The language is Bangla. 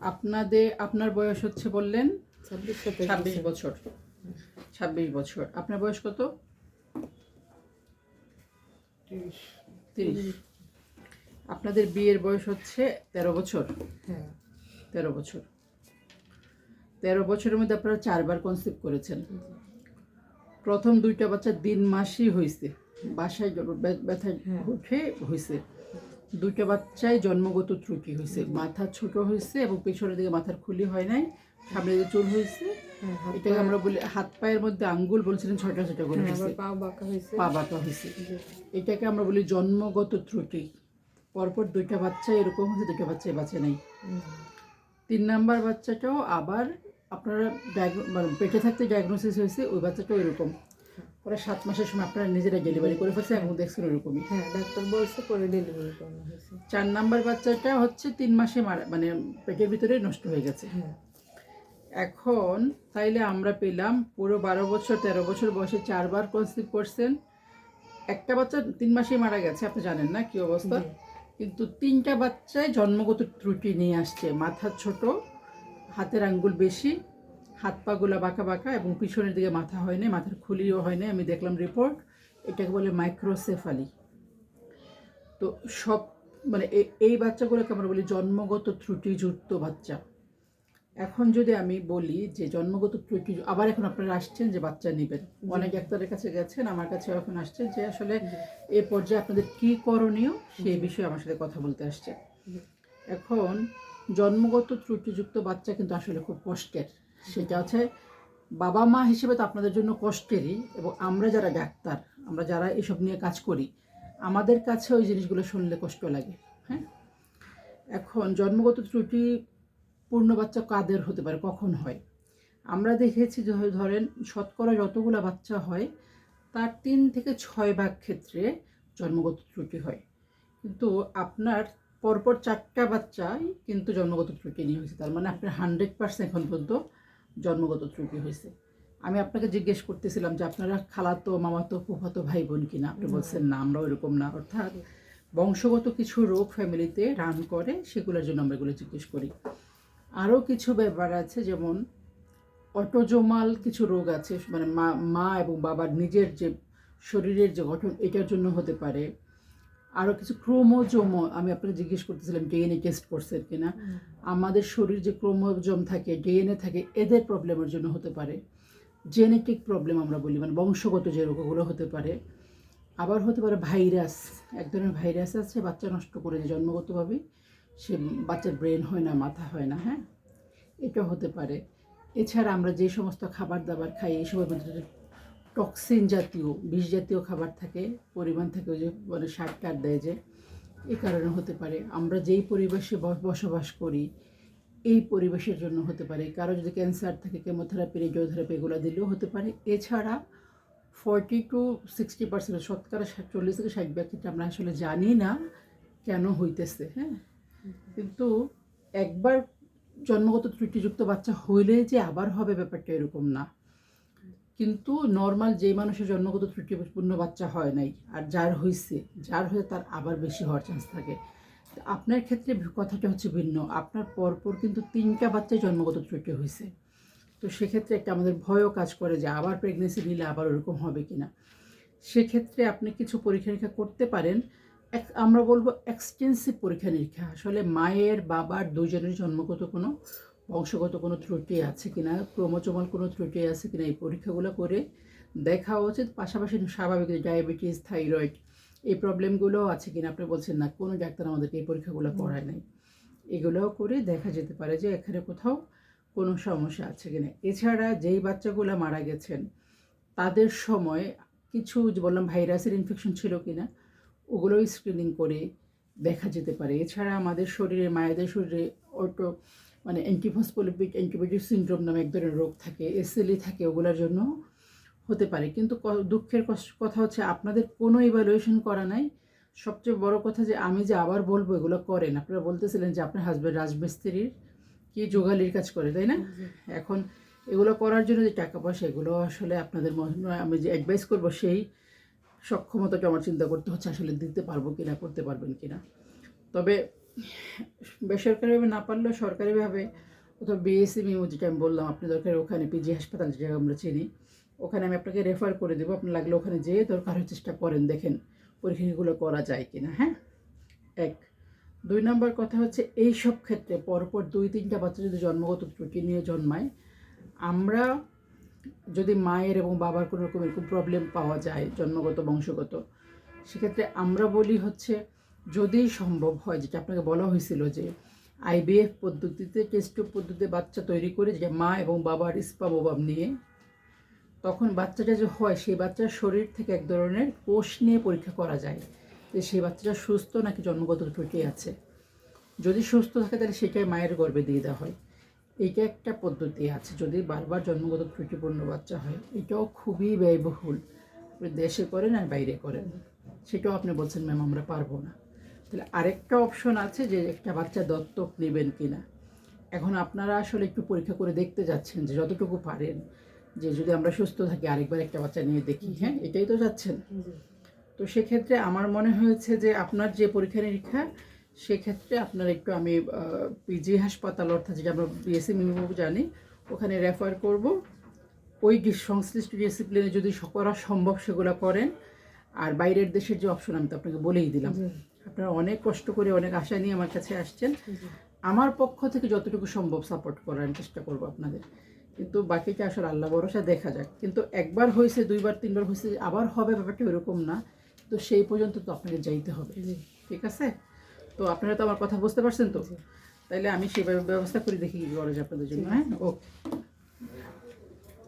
আপনাদের আপনার বয়স হচ্ছে বললেন? ছাব্বিশ বছর। ছাব্বিশ বছর। আপনার বয়স কত? তিরিশ। আপনাদের বিয়ের বয়স হচ্ছে তেরো বছর। হ্যাঁ। তেরো বছর। তেরো বছরের মধ্যে আপনারা চারবার কনসেপ্ট করেছেন। প্রথম দুইটা বাচ্চা দিন মাসই হয়েছে বাসায় ব্যথা হ্যাঁ। উঠে হয়েছে দুইটা বাচ্চাই জন্মগত ত্রুটি হয়েছে। মাথা ছোট হয়েছে এবং পেছনের দিকে মাথার খুলি হয় নাই সামনে দিকে চুল হয়েছে। হ্যাঁ এটাকে আমরা বলি হাত পায়ের মধ্যে আঙ্গুল বলছিলেন ছটা ছটা করে হ্যাঁ, পা বাঁকা হয়েছে। এটাকে আমরা বলি জন্মগত ত্রুটি। পরপর দুইটা বাচ্চা এরকম হয়েছে দুইটা বাচ্চা বাঁচে নাই। তিন নাম্বার বাচ্চাটাও আবার আপনারা মানে পেটে থাকতে ডায়াগনোসিস হয়েছে ওই বাচ্চাটাও এরকম। পরে সাত মাসের সময় আপনারা নিজেরা ডেলিভারি করে ফেলছে এবং দেখছেন ওরকমই হ্যাঁ ডাক্তার বলছে পরে ডেলিভারি করানো হয়েছে। চার নাম্বার বাচ্চাটা হচ্ছে তিন মাসে মারা মানে পেটের ভিতরে নষ্ট হয়ে গেছে। হ্যাঁ। এখন তাইলে আমরা পেলাম পুরো বারো বছর তেরো বছর বয়সে চারবার কনসিভ করছেন। একটা বাচ্চা তিন মাসে মারা গেছে আপনি জানেন না কি অবস্থা? কিন্তু তিনটা বাচ্চায় জন্মগত ত্রুটি নিয়ে আসছে। মাথা ছোট হাতের আঙ্গুল বেশি হাত পাগুলা বাঁকা বাঁকা এবং পিছনের দিকে মাথা হয় না মাথার খুলিও হয় না আমি দেখলাম রিপোর্ট এটাকে বলে মাইক্রোসেফালি তো সব মানে এই বাচ্চাগুলোকে আমরা বলি জন্মগত ত্রুটিযুক্ত বাচ্চা। এখন যদি আমি বলি যে জন্মগত ত্রুটি আবার এখন আপনারা আসছেন যে বাচ্চা নেবেন। অনেক ডাক্তারের কাছে গেছেন আমার কাছে এখন আসছেন যে আসলে এ পর্যায়ে আপনাদের কি করণীয় সেই বিষয়ে আমার সাথে কথা বলতে আসছে। এখন জন্মগত ত্রুটিযুক্ত বাচ্চা কিন্তু আসলে খুব কষ্টের। সেটা হচ্ছে বাবা মা হিসেবে তো আপনাদের জন্য কষ্টেরই এবং আমরা যারা ডাক্তার, আমরা যারা এসব নিয়ে কাজ করি, আমাদের কাছে ওই জিনিসগুলো শুনলে কষ্ট লাগে হ্যাঁ? এখন জন্মগত ত্রুটি পূর্ণ বাচ্চা কাদের হতে পারে? কখন হয়? আমরা দেখেছি ধরেন শতকরা যতগুলো বাচ্চা হয়, তার তিন থেকে ছয় ভাগ ক্ষেত্রে জন্মগত ত্রুটি হয়। কিন্তু আপনার পরপর চারটা বাচ্চাই কিন্তু জন্মগত ত্রুটি নিয়ে হয়েছে, তার মানে আপনার হান্ড্রেড পার্সেন্ট এখন পর্যন্ত জন্মগত ত্রুটি হয়েছে। আমি আপনাকে জিজ্ঞেস করতেছিলাম যে আপনারা খালাতো মামাতো ফুফাতো ভাই বোন কিনা? আপনি বলছেন না আমরা ওইরকম না। অর্থাৎ বংশগত কিছু রোগ ফ্যামিলিতে রান করে সেগুলোর জন্য আমরা এগুলো জিজ্ঞেস করি। আরও কিছু ব্যাপার আছে যেমন অটোজোমাল কিছু রোগ আছে মানে মা মা এবং বাবার নিজের যে শরীরের যে গঠন এটার জন্য হতে পারে। আরও কিছু ক্রোমোজোম আমি আপনাকে জিজ্ঞেস করতেছিলাম ডিএনএ টেস্ট করছেন কিনা। আমাদের শরীর যে ক্রোমোজোম থাকে ডিএনএ থাকে এদের প্রবলেমের জন্য হতে পারে। জেনেটিক প্রবলেম আমরা বলি মানে বংশগত যে রোগগুলো হতে পারে। আবার হতে পারে ভাইরাস এক ধরনের ভাইরাস আছে বাচ্চা নষ্ট করে যে জন্মগতভাবে সে বাচ্চার ব্রেন হয় না মাথা হয় না হ্যাঁ? এটা হতে পারে। এছাড়া আমরা যে সমস্ত খাবার দাবার খাই এইসবের মধ্যে টক্সিন জাতীয়, বিষ জাতীয় খাবার থাকে, পরিমাণ থাকে যে মানে সার টার দেয় যে এই কারণে হতে পারে। আমরা যেই পরিবেশে বসবাস করি, এই পরিবেশের জন্য হতে পারে। কারও যদি ক্যান্সার থাকে, কেমোথেরাপি, রেডিওথেরাপি এগুলো দিলেও হতে পারে। এছাড়া ফর্টি টু সিক্সটি পার্সেন্ট শতকরা চল্লিশ থেকে ষাট ক্ষেত্রে আমরা আসলে জানি না কেন হইতেছে হ্যাঁ? কিন্তু একবার জন্মগত ত্রুটিযুক্ত বাচ্চা হইলে যে আবার হবে ব্যাপারটা এরকম না। কিন্তু নর্মাল যেই মানুষের জন্মগত ত্রুটিপূর্ণ বাচ্চা হয় নাই, আর যার হয়েছে যার হয়ে তার আবার বেশি হওয়ার চান্স থাকে। আপনার ক্ষেত্রে কথাটা হচ্ছে ভিন্ন। আপনার পরপর কিন্তু তিনটা বাচ্চাই জন্মগত ত্রুটি হয়েছে তো সেক্ষেত্রে একটা আমাদের ভয়ও কাজ করে যে আবার প্রেগনেন্সি নিলে আবার ওরকম হবে কি না সেক্ষেত্রে আপনি কিছু পরীক্ষা নিরীক্ষা করতে পারেন। এক- আমরা বলব এক্সটেন্সিভ পরীক্ষা নিরীক্ষা আসলে মায়ের, বাবার, দুজনের জন্মগত কোনো বংশগত কোনো ত্রুটি আছে কিনা ক্রোমোচোমাল কোনো ত্রুটি আছে কিনা এই পরীক্ষাগুলো করে দেখা উচিত। পাশাপাশি স্বাভাবিক ডায়াবেটিস থাইরয়েড এই প্রবলেমগুলোও আছে কিনা আপনি বলছেন না কোনো ডাক্তার আমাদেরকে এই পরীক্ষাগুলো করায় নাই। এগুলোও করে দেখা যেতে পারে যে এখানে কোথাও কোনো সমস্যা আছে কিনা। এছাড়া যেই বাচ্চাগুলো মারা গেছেন তাদের সময় কিছু বললাম ভাইরাসের ইনফেকশন ছিল কিনা ওগুলোই স্ক্রিনিং করে দেখা যেতে পারে। এছাড়া আমাদের শরীরে মায়েদের শরীরে অটো মানে অ্যান্টিফসপোলিপিক অ্যান্টিবায়োটিক সিনড্রোম নামে এক ধরনের রোগ থাকে এসএলই থাকে ওগুলোর জন্য হতে পারে। কিন্তু দুঃখের কথা হচ্ছে আপনাদের কোনো ইভ্যালুয়েশন করা নাই। সবচেয়ে বড় কথা যে আমি যে আবার বলব এগুলো করেন। আপনারা বলতেছিলেন যে আপনার হাজব্যান্ড রাজমিস্ত্রির কি যোগালির কাজ করে তাই না? এখন এগুলো করার জন্য যে টাকা পয়সা এগুলো আসলে আপনাদের মনে হয় আমি যে অ্যাডভাইস করব সেই সক্ষমতাটা আমার চিন্তা করতে হচ্ছে আসলে দিতে পারব কিনা করতে পারবেন কিনা। তবে বেসরকারিভাবে না পারলেও সরকারিভাবে অথবা বিএসসি মিমো যেটা আমি বললাম, আপনি দরকার ওখানে পিজি হাসপাতাল যেটা আমরা চিনি, ওখানে আমি আপনাকে রেফার করে দেবো। আপনি লাগলে ওখানে যেয়ে দরকার হয় চেষ্টা করেন, দেখেন পরীক্ষাগুলো করা যায় কি না হ্যাঁ? এক। দুই নম্বর কথা হচ্ছে এই সব ক্ষেত্রে পরপর দুই তিনটা বাচ্চা যদি জন্মগত ত্রুটি নিয়ে জন্মায়, আমরা যদি মায়ের এবং বাবার কোনো রকম এরকম প্রবলেম পাওয়া যায়, জন্মগত, বংশগত, সেক্ষেত্রে আমরা বলি হচ্ছে যদি সম্ভব হয়, যেটা আপনাকে বলা হয়েছিল যে আইবিএফ পদ্ধতিতে, টেস্ট পদ্ধতিতে বাচ্চা তৈরি করে, যে মা এবং বাবার স্পাম ওবাম নিয়ে, তখন বাচ্চাটা যে হয়, সেই বাচ্চার শরীর থেকে এক ধরনের কোষ নিয়ে পরীক্ষা করা যায়। যে সেই বাচ্চাটা সুস্থ নাকি জন্মগত ত্রুটি আছে? যদি সুস্থ থাকে, তাহলে সেটাই মায়ের গর্ভে দিয়ে দেওয়া হয়। এইটা একটা পদ্ধতি আছে, যদি বারবার জন্মগত ত্রুটিপূর্ণ বাচ্চা হয়, এটাও খুবই ব্যয়বহুল। আপনি দেশে করেন আর বাইরে করেন, সেটাও আপনি বলছেন, ম্যাম, আমরা পারব না। তাহলে আরেকটা অপশন আছে যে একটা বাচ্চা দত্তক নেবেন কিনা। এখন আপনারা আসলে একটু পরীক্ষা করে দেখতে যাচ্ছেন যে যতটুকু পারেন যে যদি আমরা সুস্থ থাকি আরেকবার একটা বাচ্চা নিয়ে দেখি হ্যাঁ এটাই তো যাচ্ছেন। তো সেক্ষেত্রে আমার মনে হয়েছে যে আপনার যে পরীক্ষা নিরীক্ষা সেক্ষেত্রে আপনার একটু আমি পিজি হাসপাতাল অর্থাৎ যেটা আমরা বিএসসি মিনিমাম জানি ওখানে রেফার করব। ওই সংশ্লিষ্ট ডিসিপ্লিনে যদি করা সম্ভব সেগুলো করেন আর বাইরের দেশের যে অপশন আমি তো আপনাকে বলেই দিলাম। আপনারা অনেক কষ্ট করে অনেক আশা নিয়ে আমার কাছে আসছেন। আমার পক্ষ থেকে যতটুকু সম্ভব সাপোর্ট করার আমি চেষ্টা করব আপনাদের। কিন্তু বাকিটা আসলে আল্লাহ ভরসা দেখা যাক। কিন্তু একবার হয়েছে দুইবার তিনবার হয়েছে আবার হবে ব্যাপারটা এরকম না। তো সেই পর্যন্ত তো আপনাকে যাইতে হবে। ঠিক আছে? তো আপনারা তো আমার কথা বুঝতে পারছেন তো। তাইলে আমি সেভাবে ব্যবস্থা করে দেখি কি করা যায় আপনাদের জন্য হ্যাঁ? ওকে।